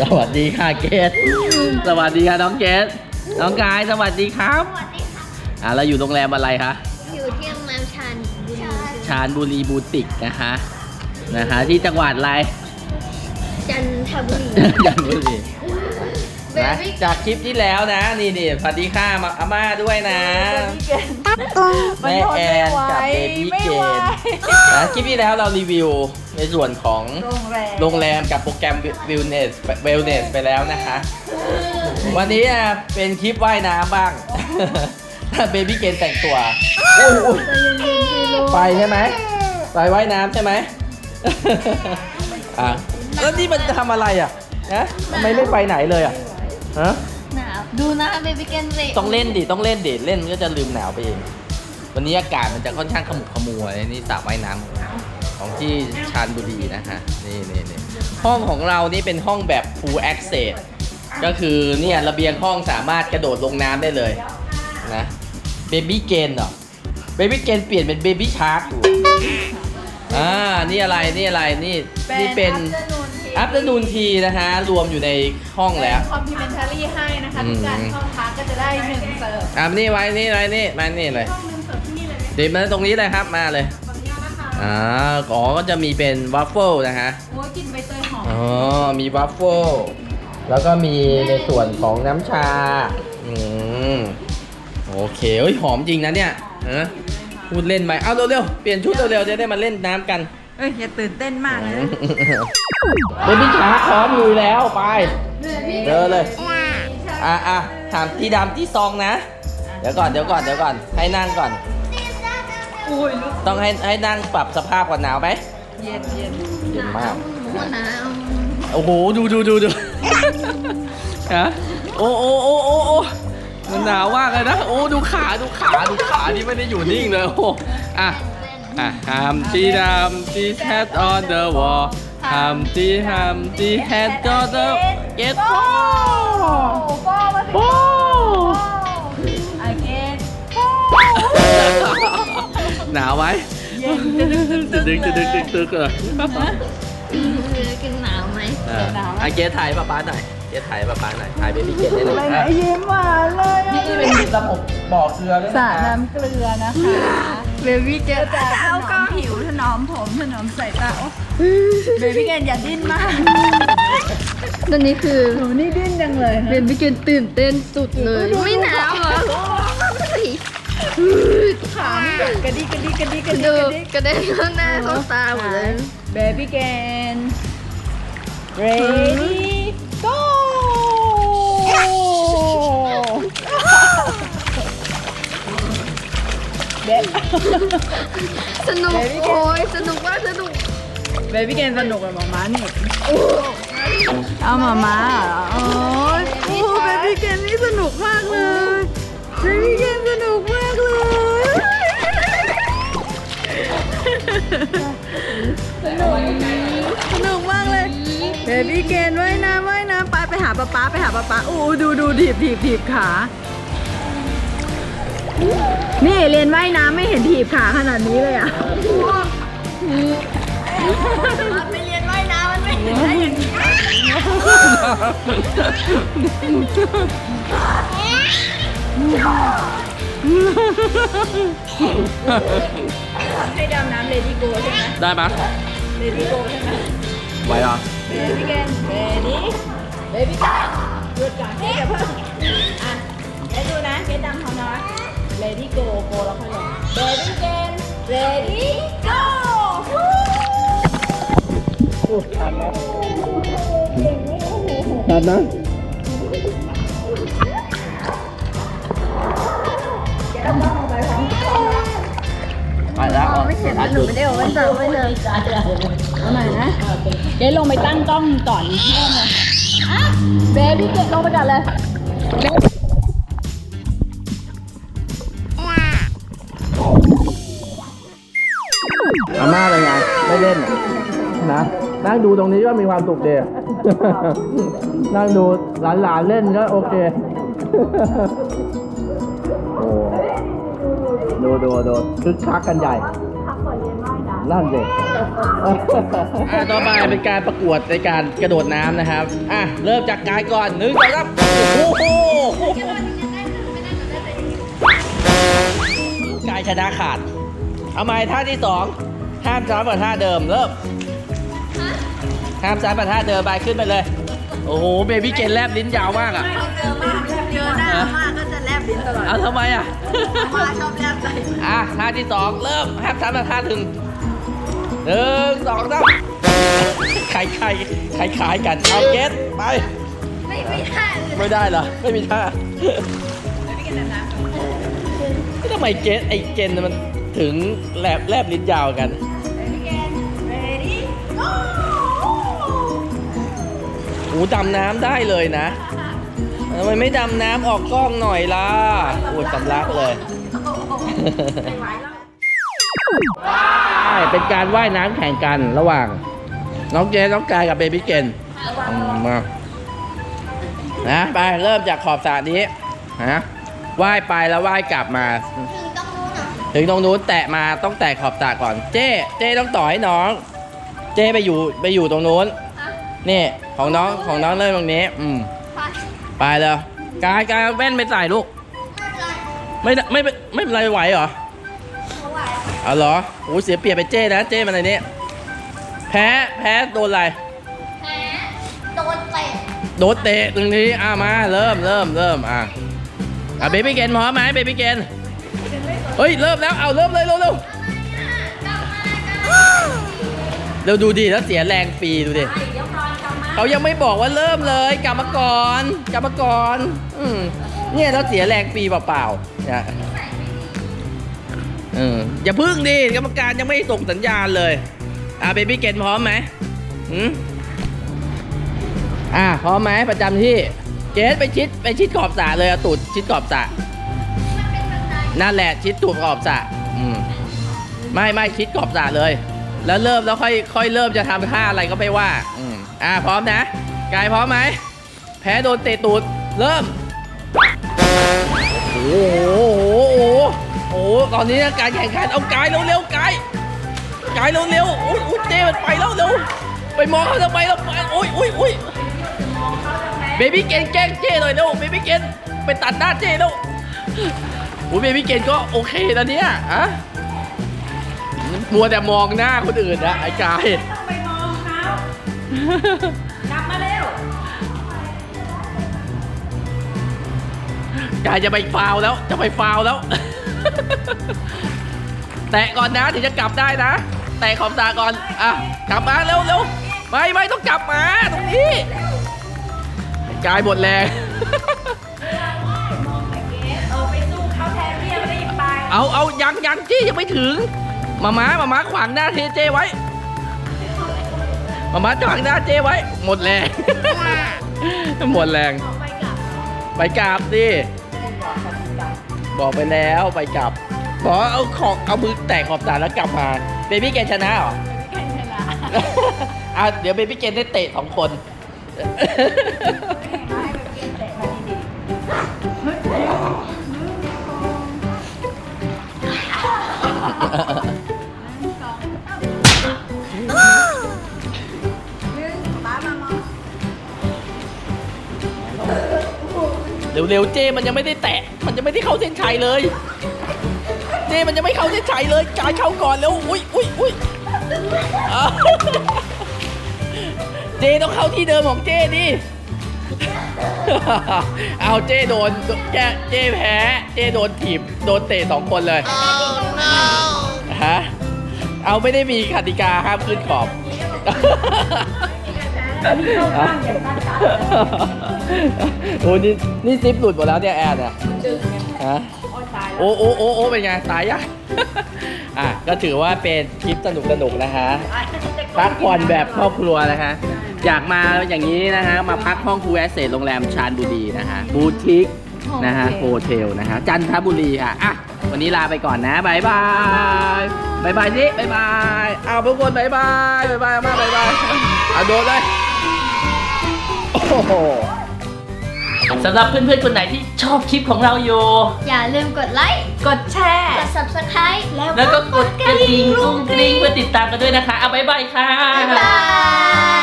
สวัสดีค่ะเกสสวัสดีค่ะน้องเกสน้องกายสวัสดีครับสวัสดีค่ะอ่าเราอยู่โรงแรมอะไรคะอยู่ที่โรงแรมชันบุรีชานบุรีบูติกนะคะนะคะที่จังหวัดอะไรจันทบุรีจันทบุรีเบ นะบี้จากคลิปที่แล้วนะ นี่นี่สวัสดีค่ะมาอาม่าด้วยนะแม่แอนกับเบบี้เกนนะคลิปที่แล้วเรารีวิวในส่วนของโรงแรมโรงแรมกับโปรแกรม wellness wellness ไปแล้วนะคะ วันนี้อะเป็นคลิปว่ายน้ำบ้างเบบี้เกนแต่งตัวอุ้ยอุ้ยไปใช่ไหมไปว่ายน้ำใช่ไหมอะแล้วนี่มันจะทำอะไรอะนะทำไมไม่ไปไหนเลยอะ ฮะหนาวดูนะเบบี้เกนสิต้องเล่นดิต้องเล่นดิเล่นมันก็จะลืมหนาวไปเอง วันนี้อากาศมันจะค่อนข้างขมุกขมัวเลยนี่สระว่ายน้ำของเราของที่ชานบุรีนะฮะนี่นี่นี่ห้องของเรานี่เป็นห้องแบบ full access ก็คือเนี่ยระเบียงห้องสามารถกระโดดลงน้ำได้เลยนะเบบี้เกนเหรอเบบี้เกนเปลี่ยนเป็นเบบี้ชาร์กอยู่อ่านี่อะไรนี่อะไรนี่นี่เป็น อั t เด r นูนทีนะฮะรวมอยู่ในห้องแล้ว คอมพลีเมนทารี่ให้นะคะอืมทุกการเข้าพักก็จะได้หนึ่งเสิร์ฟอะนี่ไว้นี่ไว้นี่มานี่เลยห้องหนึงเสิร์ฟที่นี่เลยไหมเดี๋ยวมาตรงนี้เลยครับมาเลยขออนุญาตนะคะอ่าอ๋อก็จะมีเป็นวัฟเฟิลนะฮะ โอ้ยกลินใบเตยหอมอ๋อ มีวัฟเฟิล แล้วก็มีในส่วนของน้ำชา อืม โอเคเฮ้ย หอมจริงนะเนี่ยเออพูดเล่นไหมเอาเร็วๆ เปลี่ยนชุดเร็วๆ จะได้มาเล่นน้ำกัน เอ้ยอย่าตื่นเต้นมากนะ เบบี้ชาร์คพร้อมอยู่แล้วไปเจอเลย อะอะถามที่ดำที่ซองนะ เดี๋ยวก่อนเดี๋ยวก่อนเดี๋ยวก่อนให้นั่งก่อน อุ้ยลูกต้องให้ให้นั่งปรับสภาพก่อนหนาวไหมเย็นเย็นเย็นมาก หนาวโอ้โหดูดูดูดูฮะโอ้โอ้โอ้โอ้โอ้มันหนาวมากเลยนะ โอ้ดูขาดูขาดูขานี่ไม่ได้อยู่นิ่งเลยโอ้อะอะฮัมตีดัมตี head on the wall ฮัมตีฮัมตี head on the get โอ้ ball โป้มาสิโอ้ไอเกนหนาวไหมเย็นจะดึกดึกจะดึกจะดึกดึกดึกเลยเบบี้เกนหนาวไหมอะอะเกถ่ายป้าป้าหน่อยเกถ่ายป้าป้าหน่อยถ่ายเบบี้เกตได้เลยอะไรอะนะยิ้มหวานเลยอะนี่เป็นระบบบ่อเกลือด้วยสระนะน้ำเกลือนะคะ เบบี้เกนจะเอาก็หิวถนอมผมถนอมใส่ตาโอ้ เบบี้เกนอย่าดิ้นมาก ตอนนี้คือหนูนี่ดิ้นจังเลยเบบี้เกนตื่นเต้นสุดเลย ไม่หนาวเหรอขานี่กระดิกกระดิกกระดิกกระดิกดูกระดิกกระเด็นเข้าหน้าเข้าตาหมดเลย เบบี้เกน ready go เบสนุกโอ้ยสนุกมากสนุก เบบี้เกนสนุกกับหมาม้านี่เอาหมาม้าอโอ้ยโอ้เบบี้เกนนี่สนุกมากเลยเบบี้เกนสนุกมากเลยสนุกมากเลยเบบี้เกนว่ายน้ำว่ายน้ำไปไปหาป๊าป๊าไปหาป๊าป๊าอู้ดูดูถีบถีบถีบขานี่เรียนว่ายน้ำไม่เห็นถีบขาขนาดนี้เลยอะ ไปเรียนว่ายน้ำมันไม่เห็นได้อย่างนี้ให้ดำน้ำเลดี้โกใช่ไหมได้ปะเลดี้โกใช่ไหมไหวเหรอเบบี้แกนเบบี้เบบี้แกนหยุดก่อนเฮ้ยอย่าเพิ่งอะแล้วดูนะเกดดังเขาน้อยเลดี้โกโกแล้วค่อยลงเบบี้แก ทันนะไปแล้วไม่เห็นหนูไม่ได้บอกว่าจะไม่เลยเอาใหม่นะเกดลงไปตั้งกล้องก่อนเริ่มเลยเบบี้เกดลงไปก่อนเลยอาม่าเป็นไง ไม่เล่นนะ นั่งดูตรงนี้ก็มีความสุขดีนั่งดูหลานๆเล่นก็โอเค โอ้ดูดูดูคึกคักกันใหญ่ นั่นเด็กอะต่อไปเป็นการประกวดในการกระโดดน้ำนะครับ อะ เริ่มจากกายก่อนหนึ่งสองสามโอ้โหกายชนะขาด เอาใหม่ท่าที่สองห้ามซ้ำกับท่าเดิมเริ่ม ห้ามซ้ำกับท่าเดิมไปขึ้นไปเลย โอ้โหเบบี้เกนแลบลิ้นยาวมากอะ เจอมากเจอหน้ามากก็จะแลบลิ้นตลอดเอาทำไมอะ มาชอบแลบใจอะท่าที่สองเริ่มห้ามซ้ำกับท่าถึงหนึ่งสองสามใครใครใครขายกันเอาเกตไป ไม่ไม่ได้เลยไม่ได้เหรอ ไม่มีท่าพี่กันน้ำทำไมเกตไอเกนมันถึงแลบแลบลิ้นยาวกัน หูดำน้ำได้เลยนะทำไมไม่ดำน้ำออกกล้องหน่อยล่ะโอ้ยสำลักเลยไม่ไหวแล้วใช่เป็นการว่ายน้ำแข่งกันระหว่าง น้องเจนน้องกายกับเบบี้เกนอืมมานะไปเริ่มจากขอบสระนี้ฮะว่ายไปแล้วว่ายกลับมาถึงต้องรู้นะถึงตรงนู้นแตะมาต้องแตะขอบสระก่อน เจ้เจ้ต้องต่อให้น้อง เจ้ไปอยู่ไปอยู่ตรงนู้นฮะ นี่ของน้องของน้องเริ่มตรงนี้ อืมไปไปเลยกายกายเอาแว่นไปใส่ลูก ไม่ได้ไม่เป็นไม่เป็นไรไหวเหรอเพราะว่าเอาเหรอโอ้เสียเปรียบไปเจ้นะเจ้มันอะไรนี้แพ้แพ้โดนอะไรแพ้โดนเตะโดนเตะตรงนี้อะมาเริ่มเริ่มเริ่มอะอะเบบี้เกนพร้อมไหมเบบี้เกนเฮ้ยเริ่มแล้วเอาเริ่มเลยเร็วเร็วเร็วดูดิแล้วเสียแรงฟรีดูดิไอ้ เขายังไม่บอกว่าเริ่มเลยกลับมาก่อนกลับมาก่อนอืมเนี่ยแล้วเสียแรงฟรีเปล่าๆเนี่ยเอออย่าพึ่งดิกรรมการยังไม่ส่งสัญญาณเลย อะเบบี้เกนพร้อมไหมอืมอะพร้อมไหมประจำที่เกสไปชิดไปชิดขอบสระเลยเอาตูดชิดขอบสระนั่นแหละชิดตูดขอบสระอืมไม่ไม่ชิดขอบสระเลย แล้วเริ่มแล้วค่อยค่อยเริ่มจะทำท่าอะไรก็ไม่ว่า อืมอะพร้อมนะกายพร้อมไหมแพ้โดนเตะตูดเริ่ม โอ้โหโอ้โหโอ้โหตอนนี้การแข่งขันเอากายเร็วๆกายกายเร็วๆอุ้ยอุ้ยเจมันไปแล้วเร็วไปมองเขาทำไมแล้วไปอุ้ยอุ้ยอุ้ยเบบี้เกนแกล้งเจหน่อยเร็วเบบี้เกนไปตัดหน้าเจเร็วอุ้ยเบบี้เกนก็โอเคนะเนี่ยอะ มัวแต่มองหน้าคนอื่นนะไอ้กาย ต้องไปมองเขากลับมาเร็ว กายจะไปฟาวแล้ว จะไปฟาวแล้ว แตะก่อนนะถึงจะกลับได้นะ แตะขอบตาก่อนอะกลับมาเร็วเร็วไม่ไม่ต้องกลับมาตรงนี้กายหมดแรงมองแต่เกสเออไปสู้เขาแทนเรียกรีบไปเอาเอายังยังจี้ยังไม่ถึง มาม้ามาม้าขวางหน้าเทเจไว้มาม้าขวางหน้าเจไว้ หมดแรง หมดแรงออกไปกลับไปกราบดิบอกไปแล้วไปกลับบอกว่าเอาของเอามือแตะขอบสารแล้วกลับมาเบบี้เกนชนะเหรอแข่งชนะอะเดี๋ยวเบบี้เกนได้เตะสองคนแข่งมาให้แบบเเตะมาดีเร็วๆเจมันยังไม่ได้แตะ มันยังไม่ได้เข้าเส้นชัยเลย เจมันยังไม่เข้าเส้นชัยเลยกายเข้าก่อนเร็วอุ้ยอุ้ยอุ้ยอะเจต้องเข้าที่เดิมของเจดิเอาเจโดนเจเจแพ้ เจโดนถีบโดนเตะสองคนเลยฮะเอาไม่ได้มีกติกาห้ามขึ้นขอบ โอ้นี่นี่ซิปหลุดหมดแล้วเนี่ยแอนอะๆดึงไงฮะโอ้ยตายแล้วโอ้โอ้โอ้โอ้เป็นไงตายยังอะก็ถือว่าเป็นคลิปสนุกสนุกๆนะคะพักผ่อนแบบครอบครัวนะคะอยากมาอย่างนี้นะฮะมาพักห้องครูแอสเซทโรงแรมชานบุรีนะฮะบูติกนะฮะโฮเทลนะฮะจันทบุรีค่ะอะวันนี้ลาไปก่อนนะบายบายบายบายสิบายบายเอาทุกคนบายบายบายบายมาบายบายเอาโดดเลยโอ้ โหสำหรับเพื่อนๆคนไหนที่ชอบคลิปของเราอยู่ อย่าลืมกดไลค์ กดแชร์ กด subscribe แล้วแล้วก็กดกระดิ่งกุ้งกริ้งเพื่อติดตามกันด้วยนะคะ เอาบ๊ายบายค่ะ บ๊ายบาย